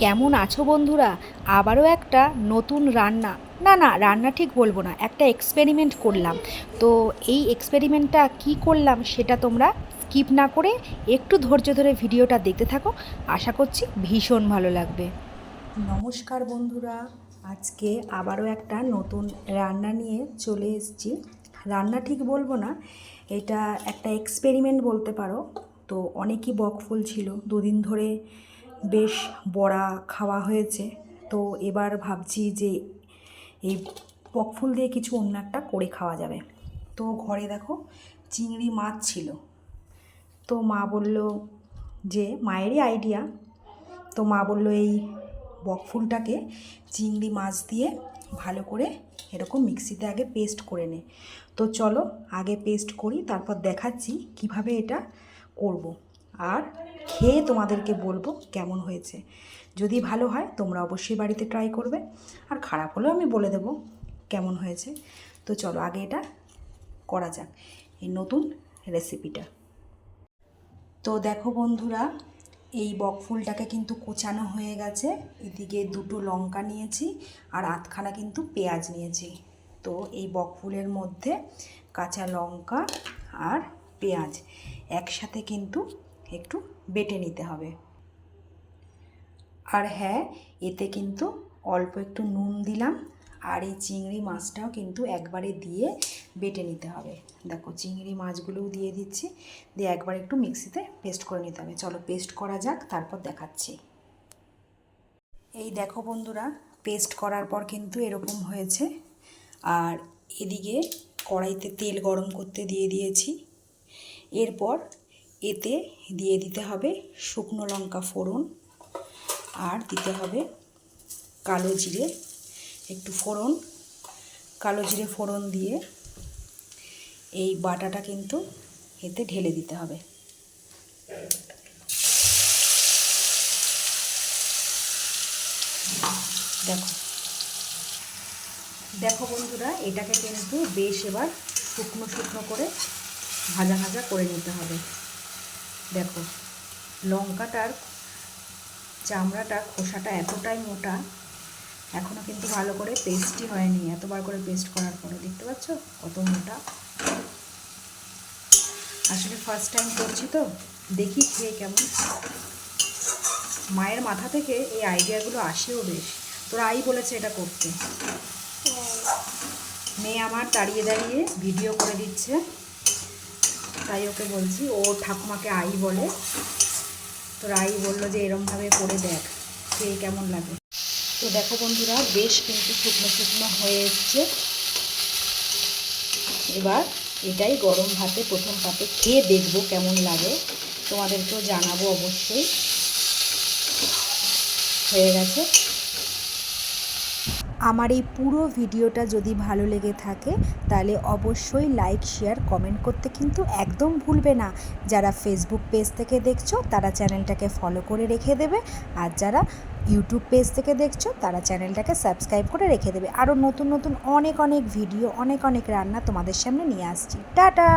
কেমন আছো বন্ধুরা? আবারও একটা নতুন রান্না। না না, রান্না ঠিক বলব না, একটা এক্সপেরিমেন্ট করলাম। তো এই এক্সপেরিমেন্টটা কি করলাম সেটা তোমরা স্কিপ না করে একটু ধৈর্য ধরে ভিডিওটা দেখতে থাকো। আশা করছি ভীষণ ভালো লাগবে। নমস্কার বন্ধুরা, আজকে আবারও একটা নতুন রান্না নিয়ে চলে এসেছি। রান্না ঠিক বলব না, এটা একটা এক্সপেরিমেন্ট বলতে পারো। তো অনেকই বকফুল ছিল। দুদিন ধরে বেশ বড়া খাওয়া হয়েছে। তো এবার ভাবছি যে এই বকফুল দিয়ে কিছু অন্য একটা করে খাওয়া যাবে। তো ঘরে দেখো চিংড়ি মাছ ছিল। তো মা বলল যে, মায়েরই আইডিয়া তো মা বলল, এই বকফুলটাকে চিংড়ি মাছ দিয়ে ভালো করে এরকম মিক্সিতে আগে পেস্ট করে নে। তো চলো আগে পেস্ট করি, তারপর দেখাচ্ছি কীভাবে এটা করব। আর খেয়ে তোমাদেরকে বলব কেমন হয়েছে। যদি ভালো হয়, তোমরা অবশ্যই বাড়িতে ট্রাই করবে। আর খারাপ হলেও আমি বলে দেবো কেমন হয়েছে। তো চলো আগে এটা করা যাক, এই নতুন রেসিপিটা তো দেখো বন্ধুরা, এই বকফুলটাকে কিন্তু কোচানো হয়ে গেছে। এদিকে দুটো লঙ্কা নিয়েছি আর আধখানা কিন্তু পেঁয়াজ নিয়েছি। তো এই বকফুলের মধ্যে কাঁচা লঙ্কা আর পেঁয়াজ একসাথে কিন্তু একটু বেটে নিতে হবে। আর হ্যাঁ এতে কিন্তু অল্প একটু নুন দিলাম আর এই চিংড়ি মাছটাও কিন্তু একবারে দিয়ে বেটে নিতে হবে। দেখো, চিংড়ি মাছগুলোও দিয়ে দিচ্ছি, দিয়ে একবার একটু মিক্সিতে পেস্ট করে নিতে হবে। চলো পেস্ট করা যাক, তারপর দেখাচ্ছি। এই দেখো বন্ধুরা, পেস্ট করার পর কিন্তু এরকম হয়েছে। আর এদিকে কড়াইতে তেল গরম করতে দিয়ে দিয়েছি। এরপর এতে দিয়ে দিতে হবে শুকনো লঙ্কা ফোড়ন আর দিতে হবে কালো জিরে, একটু ফোড়ন। কালো জিরে ফোড়ন দিয়ে এই বাটাটা কিন্তু এতে ঢেলে দিতে হবে। দেখো। দেখো বন্ধুরা, এটাকে কিন্তু বেশ এবার শুকনো শুকনো করে ভাজা ভাজা করে নিতে হবে। দেখো লঙ্কাটার চামড়াটা খোসাটা এতটাই মোটা এখনও কিন্তু ভালো করে পেস্টই হয়নি এতবার করে পেস্ট করার পরে দেখতে পাচ্ছ? কত মোটা। আসলে ফার্স্ট টাইম করছি তো দেখি খেয়ে কেমন। মায়ের মাথা থেকে এই আইডিয়াগুলো আসেও বেশ। তোরা আই বলেছে এটা করতে। মেয়ে আমার দাঁড়িয়ে দাঁড়িয়ে ভিডিও করে দিচ্ছে। তাই ওকে বলছি, ও ঠাকুমাকে আই বলে। তো রাই বলল যে এরমভাবে করে দেখ খেয়ে কেমন লাগে। তো দেখো বন্ধুরা, বেশ কিন্তু শুকনো শুকনো হয়ে এসছে। এবার এটাই গরম ভাতে, প্রথম পাতে খেয়ে দেখব কেমন লাগে। তোমাদেরকেও জানাব অবশ্যই। হয়ে গেছে। আমার এই পুরো ভিডিওটা যদি ভালো লেগে থাকে, তাহলে অবশ্যই লাইক শেয়ার কমেন্ট করতে কিন্তু একদম ভুলবে না। যারা ফেসবুক পেজ থেকে দেখছ, তারা চ্যানেলটাকে ফলো করে রেখে দেবে। আর যারা ইউটিউব পেজ থেকে দেখছ, তারা চ্যানেলটাকে সাবস্ক্রাইব করে রেখে দেবে। আরও নতুন নতুন অনেক অনেক ভিডিও অনেক অনেক রান্না তোমাদের সামনে নিয়ে আসছি। টাটা!